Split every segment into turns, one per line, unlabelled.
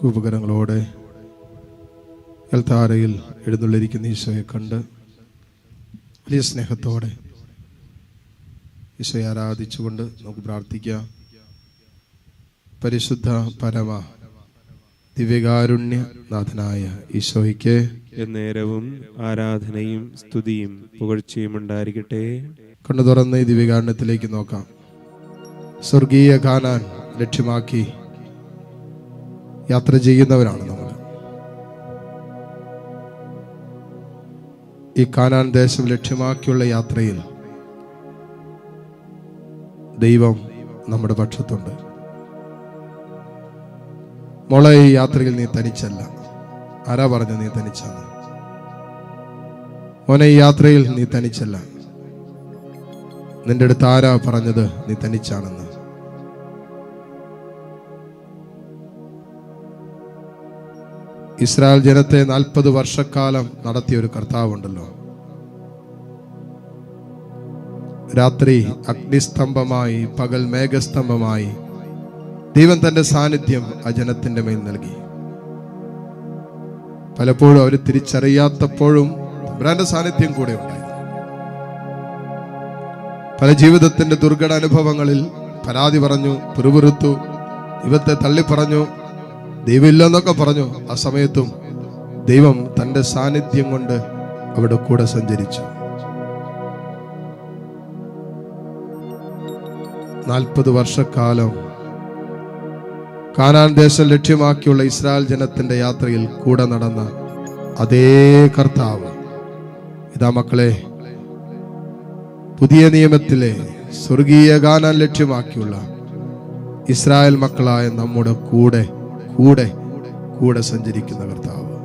കൂപകരങ്ങളോടെ എൽത്താരയിൽ എഴുന്നള്ളിരിക്കുന്ന ഈശോയെ കണ്ട് വലിയ സ്നേഹത്തോടെ ഈശോയെ ആരാധിച്ചുകൊണ്ട് നമുക്ക് പ്രാർത്ഥിക്കാം. പരിശുദ്ധ പരമ ദിവ്യകാരുണ്യ നാഥനായ ഈശോയ്ക്ക്
നേരവും ആരാധനയും സ്തുതിയും പുകഴ്ചയും ഉണ്ടായിരിക്കട്ടെ.
കണ്ണു തുറന്ന് ഈ ദിവ്യകാരുണ്യത്തിലേക്ക് നോക്കാം. സ്വർഗീയ കാനാൻ ലക്ഷ്യമാക്കി യാത്ര ചെയ്യുന്നവരാണ് നമ്മൾ. ഈ കാനാൻ ദേശം ലക്ഷ്യമാക്കിയുള്ള യാത്രയിൽ ദൈവം നമ്മുടെ പക്ഷത്തുണ്ട്. മോളെ ഈ യാത്രയിൽ നീ തനിച്ചല്ല. ആരാ പറഞ്ഞു നീ തനിച്ചാണ് മോനെ ഈ യാത്രയിൽ നീ തനിച്ചല്ല. നിന്റെ അടുത്ത് ആരാ പറഞ്ഞത് നീ തനിച്ചാണെന്ന്? ഇസ്രായേൽ ജനത്തെ നാൽപ്പത് വർഷക്കാലം നടത്തിയ ഒരു കർത്താവുണ്ടല്ലോ. രാത്രി അഗ്നിസ്തംഭമായി പകൽ മേഘസ്തംഭമായി ദൈവം തന്റെ സാന്നിധ്യം ആ ജനത്തിന്റെ മേൽ നൽകി. പലപ്പോഴും അവർ തിരിച്ചറിയാത്തപ്പോഴും തമ്പുരാന്റെ സാന്നിധ്യം കൂടെ ഉണ്ടായിരുന്നു പല ജീവിതത്തിന്റെ ദുർഘട അനുഭവങ്ങളിൽ പരാതി പറഞ്ഞു പിറുപിറുത്തു ദൈവത്തെ തള്ളിപ്പറഞ്ഞു ദൈവമില്ലെന്നൊക്കെ പറഞ്ഞു. ആ സമയത്തും ദൈവം തന്റെ സാന്നിധ്യം കൊണ്ട് അവിടെ കൂടെ സഞ്ചരിച്ചു. നാൽപ്പത് വർഷക്കാലം കാനാൻ ദേശം ലക്ഷ്യമാക്കിയുള്ള ഇസ്രായേൽ ജനത്തിന്റെ യാത്രയിൽ കൂടെ നടന്ന അതേ കർത്താവ്. ഇതാ മക്കളെ പുതിയ നിയമത്തിലെ സ്വർഗീയ ഗാനം ലക്ഷ്യമാക്കിയുള്ള ഇസ്രായേൽ മക്കളായ നമ്മുടെ കൂടെ കൂടെ കൂടെ സഞ്ചരിക്കുന്ന കർത്താവ്.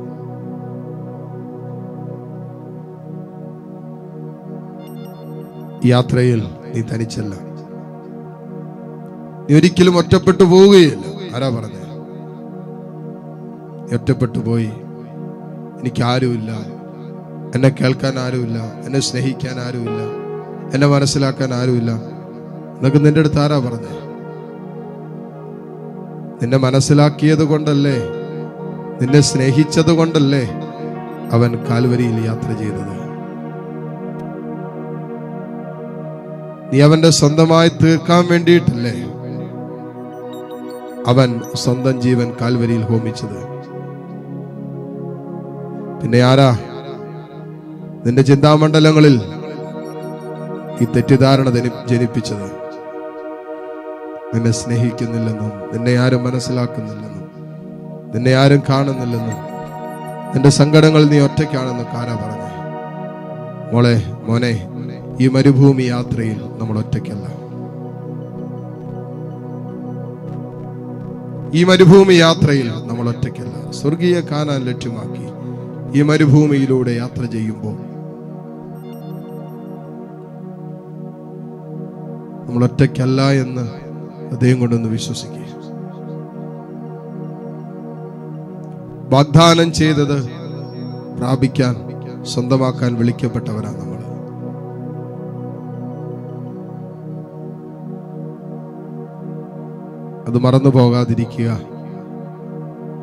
യാത്രയിൽ നീ തനിച്ചല്ല. നീ ഒരിക്കലും ഒറ്റപ്പെട്ടു പോവുകയില്ല. ആരാ പറഞ്ഞ? ഒറ്റപ്പെട്ടു പോയി. എനിക്ക് ആരുമില്ല. എന്നെ കേൾക്കാൻ ആരുമില്ല. എന്നെ സ്നേഹിക്കാൻ ആരുമില്ല. എന്നെ മനസ്സിലാക്കാൻ ആരുമില്ല. എന്നൊക്കെ നിന്റെ അടുത്ത് ആരാ പറഞ്ഞേ? നിന്നെ മനസ്സിലാക്കിയത് കൊണ്ടല്ലേ നിന്നെ സ്നേഹിച്ചത് കൊണ്ടല്ലേ അവൻ കാൽവരിയിൽ യാത്ര ചെയ്തത്. നീ അവന്റെ സ്വന്തമായി തീർക്കാൻ വേണ്ടിയിട്ടല്ലേ അവൻ സ്വന്തം ജീവൻ കാൽവരിയിൽ ഹോമിച്ചത്. പിന്നെ ആരാ നിന്റെ ചിന്താമണ്ഡലങ്ങളിൽ ഈ തെറ്റിദ്ധാരണ ജനി- ജനിപ്പിച്ചത്? നിന്നെ സ്നേഹിക്കുന്നില്ലെന്നും നിന്നെ ആരും മനസ്സിലാക്കുന്നില്ലെന്നും നിന്നെ ആരും കാണുന്നില്ലെന്നും നിന്റെ സങ്കടങ്ങൾ നീ ഒറ്റയ്ക്കാണെന്നും കാരാ പറഞ്ഞു. മോളെ മോനെ ഈ മരുഭൂമി യാത്രയിൽ നമ്മൾ ഒറ്റയ്ക്കല്ല. ഈ മരുഭൂമി യാത്രയിൽ നമ്മൾ ഒറ്റയ്ക്കല്ല. സ്വർഗീയ കാനാൻ ലക്ഷ്യമാക്കി ഈ മരുഭൂമിയിലൂടെ യാത്ര ചെയ്യുമ്പോൾ നമ്മൾ ഒറ്റയ്ക്കല്ല എന്ന് ഹൃദയം കൊണ്ടൊന്ന് വിശ്വസിക്കുക വാഗ്ദാനം ചെയ്തത് പ്രാപിക്കാൻ സ്വന്തമാക്കാൻ വിളിക്കപ്പെട്ടവരാണ് നമ്മൾ. അത് മറന്നു പോകാതിരിക്കുക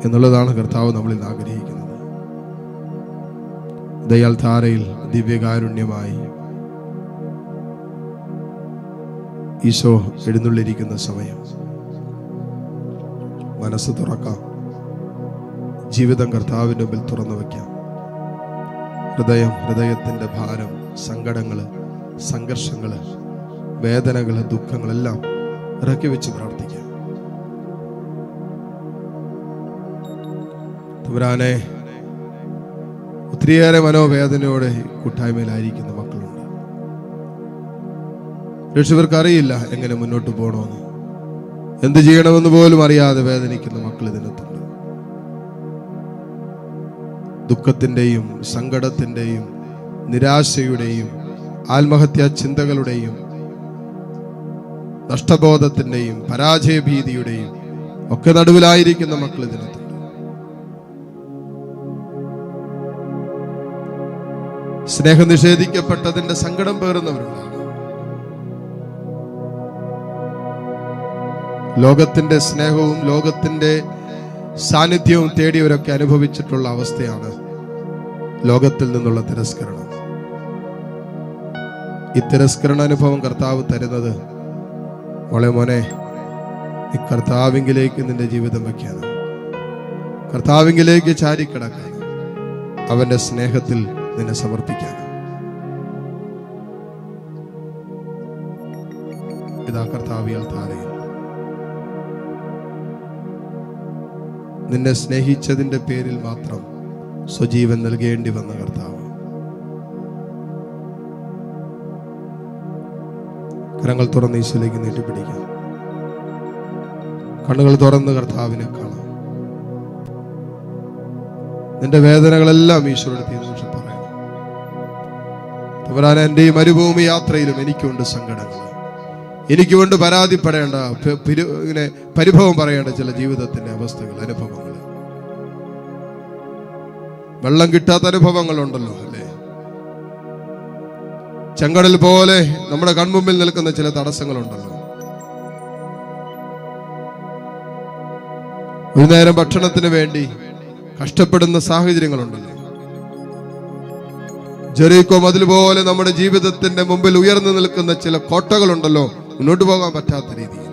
എന്നുള്ളതാണ് കർത്താവ് നമ്മളിൽ ആഗ്രഹിക്കുന്നത്. ദയാൽ ധാരയിൽ ദിവ്യകാരുണ്യമായി ഈശോ എഴുന്നള്ളിരിക്കുന്ന സമയം. മനസ്സ് തുറക്കാം. ജീവിതം കർത്താവിന്റെ മുമ്പിൽ തുറന്നു വയ്ക്കാം. ഹൃദയം ഹൃദയത്തിന്റെ ഭാരം സങ്കടങ്ങൾ സംഘർഷങ്ങൾ വേദനകൾ ദുഃഖങ്ങളെല്ലാം ഇറക്കി വെച്ച് പ്രാർത്ഥിക്കാം. തുരാനെ ഒത്തിരിയേറെ മനോവേദനയോടെ കൂട്ടായ്മയിലായിരിക്കുന്നു. മക്കളുണ്ട് അറിയില്ല എങ്ങനെ മുന്നോട്ട് പോകണമെന്ന്. എന്ത് ചെയ്യണമെന്ന് പോലും അറിയാതെ വേദനിക്കുന്ന മക്കൾ ഇതിനകത്തുണ്ട്. ദുഃഖത്തിന്റെയും സങ്കടത്തിന്റെയും നിരാശയുടെയും ആത്മഹത്യാ ചിന്തകളുടെയും നഷ്ടബോധത്തിന്റെയും പരാജയഭീതിയുടെയും ഒക്കെ നടുവിലായിരിക്കുന്ന മക്കൾ ഇതിനകത്തുണ്ട്. സ്നേഹം നിഷേധിക്കപ്പെട്ടതിന്റെ സങ്കടം പേറുന്നവരുണ്ടാകും ലോകത്തിന്റെ സ്നേഹവും ലോകത്തിന്റെ സാന്നിധ്യവും തേടിയവരൊക്കെ അനുഭവിച്ചിട്ടുള്ള അവസ്ഥയാണ് ലോകത്തിൽ നിന്നുള്ള തിരസ്കരണം. ഈ തിരസ്കരണ അനുഭവം കർത്താവ് തരുന്നത് മോളെ മോനെ ഈ കർത്താവിങ്കിലേക്ക് നിന്റെ ജീവിതം വയ്ക്കാണ് കർത്താവിങ്കിലേക്ക് ചാരിക്കിടക്കാൻ അവന്റെ സ്നേഹത്തിൽ നിന്നെ സമർപ്പിക്കാൻ ഇതാ കർത്താവിയാൽ താരയിൽ നിന്നെ സ്നേഹിച്ചതിന്റെ പേരിൽ മാത്രം സ്വജീവൻ നൽകേണ്ടി വന്ന കർത്താവ്. കരങ്ങൾ തുറന്ന് ഈശോയിലേക്ക് നീട്ടിപ്പിടിക്കാം. കണ്ണുകൾ തുറന്ന് കർത്താവിനെ കാണാം. നിന്റെ വേദനകളെല്ലാം ഈശോയുടെ തീരുമാനം പറയണം തമ്പുരാനെ എന്റെ ഈ മരുഭൂമി യാത്രയിലും എനിക്കുണ്ട് സങ്കടങ്ങൾ എനിക്ക് കൊണ്ട് പരാതിപ്പെടേണ്ട ഇങ്ങനെ പരിഭവം പറയേണ്ട ചില ജീവിതത്തിന്റെ അവസ്ഥകൾ അനുഭവങ്ങൾ. വെള്ളം കിട്ടാത്ത അനുഭവങ്ങളുണ്ടല്ലോ അല്ലേ? ചെങ്കടൽ പോലെ നമ്മുടെ കൺമുമ്പിൽ നിൽക്കുന്ന ചില തടസ്സങ്ങളുണ്ടല്ലോ. ഒരു നേരം ഭക്ഷണത്തിന് വേണ്ടി കഷ്ടപ്പെടുന്ന സാഹചര്യങ്ങളുണ്ടല്ലോ. ജെറീക്കോ മതിൽ പോലെ നമ്മുടെ ജീവിതത്തിന്റെ മുമ്പിൽ ഉയർന്നു നിൽക്കുന്ന ചില കോട്ടകളുണ്ടല്ലോ. മുന്നോട്ട് പോകാൻ പറ്റാത്ത രീതിയിൽ.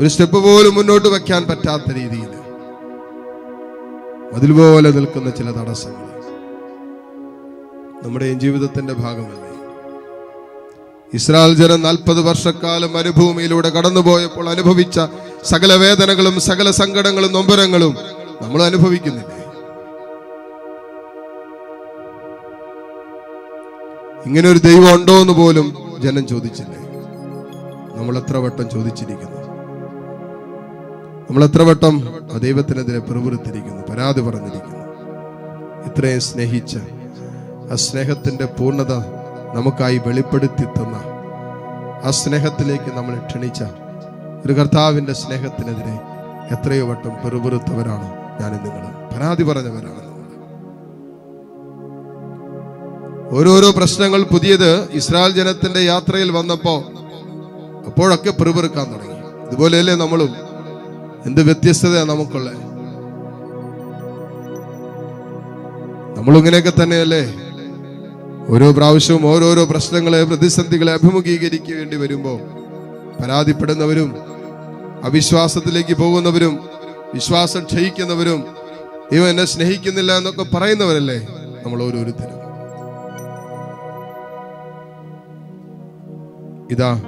ഒരു സ്റ്റെപ്പ് പോലും മുന്നോട്ട് വയ്ക്കാൻ പറ്റാത്ത രീതിയിൽ. അതിൽ പോലെ നിൽക്കുന്ന ചില തടസ്സങ്ങൾ. നമ്മുടെ ജീവിതത്തിന്റെ ഭാഗമല്ലേ? ഇസ്രായേൽ ജനം നാൽപ്പത് വർഷക്കാലം മരുഭൂമിയിലൂടെ കടന്നുപോയപ്പോൾ അനുഭവിച്ച സകല വേദനകളും സകല സങ്കടങ്ങളും നൊമ്പരങ്ങളും നമ്മൾ അനുഭവിക്കുന്നില്ലേ? ഇങ്ങനെ ഒരു ദൈവം ഉണ്ടോ എന്ന് പോലും ജനം ചോദിച്ചില്ലേ? നമ്മൾ എത്ര വട്ടം ചോദിച്ചിരിക്കുന്നു? നമ്മൾ എത്ര വട്ടം ആ ദൈവത്തിനെതിരെ പ്രവൃത്തിരിക്കുന്നു പരാതി പറഞ്ഞിരിക്കുന്നു? ഇത്രയും സ്നേഹിച്ച ആ സ്നേഹത്തിന്റെ പൂർണത നമുക്കായി വെളിപ്പെടുത്തി തന്ന ആ സ്നേഹത്തിലേക്ക് നമ്മൾ ക്ഷണിച്ച ഒരു കർത്താവിന്റെ സ്നേഹത്തിനെതിരെ എത്രയോ വട്ടം പെറുപെറുത്തവരാണ് ഞാൻ നിങ്ങൾ പരാതി പറഞ്ഞവരാണ്. ഓരോരോ പ്രശ്നങ്ങൾ പുതിയത് ഇസ്രായേൽ ജനത്തിന്റെ യാത്രയിൽ വന്നപ്പോ അപ്പോഴൊക്കെ പെറുപെറുക്കാൻ തുടങ്ങി. ഇതുപോലെയല്ലേ നമ്മളും? എന്ത് വ്യത്യസ്തതയാണ് നമുക്കുള്ള. നമ്മളിങ്ങനെയൊക്കെ തന്നെയല്ലേ? ഓരോ പ്രാവശ്യവും ഓരോരോ പ്രശ്നങ്ങളെ പ്രതിസന്ധികളെ അഭിമുഖീകരിക്കേണ്ടി വരുമ്പോൾ പരാതിപ്പെടുന്നവരും അവിശ്വാസത്തിലേക്ക് പോകുന്നവരും വിശ്വാസം ക്ഷയിക്കുന്നവരും ദൈവം എന്നെ സ്നേഹിക്കുന്നില്ല എന്നൊക്കെ പറയുന്നവരല്ലേ നമ്മൾ ഓരോരുത്തരും. ഇതാ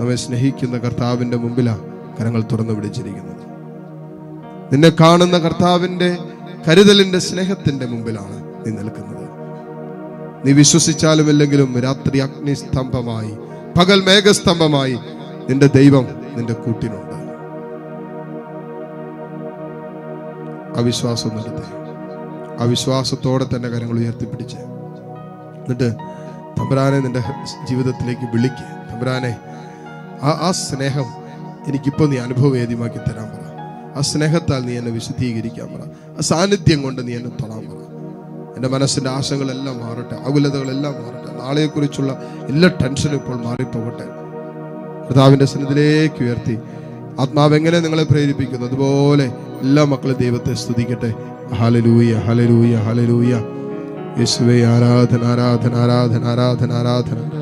നമ്മെ സ്നേഹിക്കുന്ന കർത്താവിന്റെ മുമ്പിലാണ് കരങ്ങൾ തുറന്നു പിടിച്ചിരിക്കുന്നത്. നിന്നെ കാണുന്ന കർത്താവിന്റെ കരുതലിന്റെ സ്നേഹത്തിന്റെ മുമ്പിലാണ് നീ നിൽക്കുന്നത്. നീ വിശ്വസിച്ചാലും ഇല്ലെങ്കിലും രാത്രി അഗ്നിസ്തംഭമായി പകൽ മേഘസ്തംഭമായി നിന്റെ ദൈവം നിന്റെ കൂട്ടിനുണ്ട് അവിശ്വാസം നിർത്തേ. അവിശ്വാസത്തോടെ തന്നെ കരങ്ങൾ ഉയർത്തിപ്പിടിച്ച്. എന്നിട്ട് തമ്പരാനെ നിന്റെ ജീവിതത്തിലേക്ക് വിളിക്ക്. തമ്പുരാനെ ആ ആ സ്നേഹം എനിക്കിപ്പോൾ നീ അനുഭവവേദ്യമാക്കി തരാൻ പറ. ആ സ്നേഹത്താൽ നീ എന്നെ വിശുദ്ധീകരിക്കാൻ പറ. ആ സാന്നിധ്യം കൊണ്ട് നീ എന്നെ തൊടാൻ പറ. എന്റെ മനസ്സിന്റെ ആശങ്കളെല്ലാം മാറട്ടെ ആകുലതകളെല്ലാം മാറട്ടെ നാളെക്കുറിച്ചുള്ള എല്ലാ ടെൻഷനും ഇപ്പോൾ മാറിപ്പോകട്ടെ. കർത്താവിന്റെ സന്നിധിയിലേക്ക് ഉയർത്തി. ആത്മാവ് എങ്ങനെ നിങ്ങളെ പ്രേരിപ്പിക്കുന്നു? അതുപോലെ എല്ലാ മക്കളും ദൈവത്തെ സ്തുതിക്കട്ടെ. ഹലലൂയ ഹലലൂയ ഹലലൂയ യേശുവേ ആരാധന ആരാധന ആരാധന ആരാധന ആരാധന.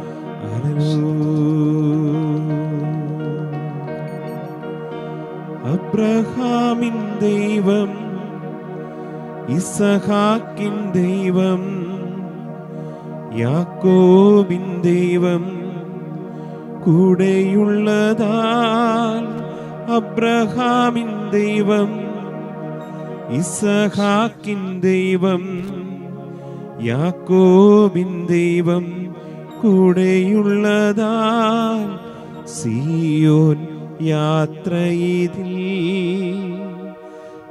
അബ്രഹാമിൻ ദൈവം ഇസഹാക്കിൻ ദൈവം യാക്കോബിൻ ദൈവം കൂടെയുള്ളതാൽ അബ്രഹാമിൻ ദൈവം ഇസഹാക്കിൻ ദൈവം യാക്കോബിൻ ദൈവം കൂടെയുള്ളതാൽ സിയോൻ യാത്രയിതിൽ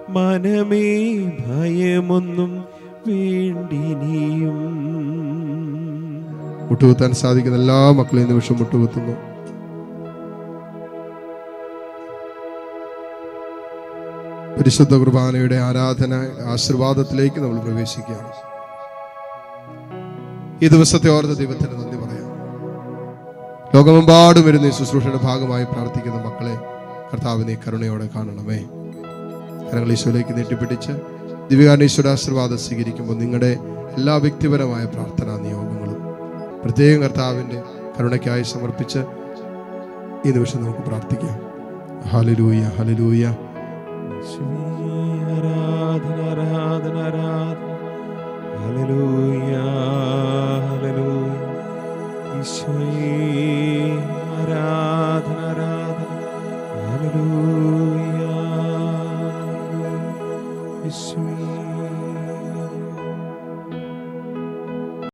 മനമേ ഭയമൊന്നും വേണ്ടിനിയും.
മുട്ടുകുത്താൻ സാധിക്കുന്ന എല്ലാ മക്കളെയും നിമിഷം മുട്ടുകുത്തുന്നു. പരിശുദ്ധ കുർബാനയുടെ ആരാധന ആശീർവാദത്തിലേക്ക് നമ്മൾ പ്രവേശിക്കുകയാണ്. ഈ ദിവസത്തെ ഓർത്ത ദൈവത്തിന് ലോകമെമ്പാടും വരുന്ന ഈ ശുശ്രൂഷയുടെ ഭാഗമായി പ്രാർത്ഥിക്കുന്ന മക്കളെ കർത്താവിനെ കരുണയോടെ കാണണമേ. കരങ്ങൾ ഈശോയിലേക്ക് നീട്ടിപ്പിടിച്ച് ദിവ്യാനീശ്വര ആശീർവാദം സ്വീകരിക്കുമ്പോൾ നിങ്ങളുടെ എല്ലാ വ്യക്തിപരമായ പ്രാർത്ഥനാ നിയോഗങ്ങളും പ്രത്യേകം കർത്താവിന്റെ കരുണയ്ക്കായി സമർപ്പിച്ച് ഈ നിമിഷം നമുക്ക് പ്രാർത്ഥിക്കാം. ഹലലൂയ ഹലലൂയ
യേശുവേ,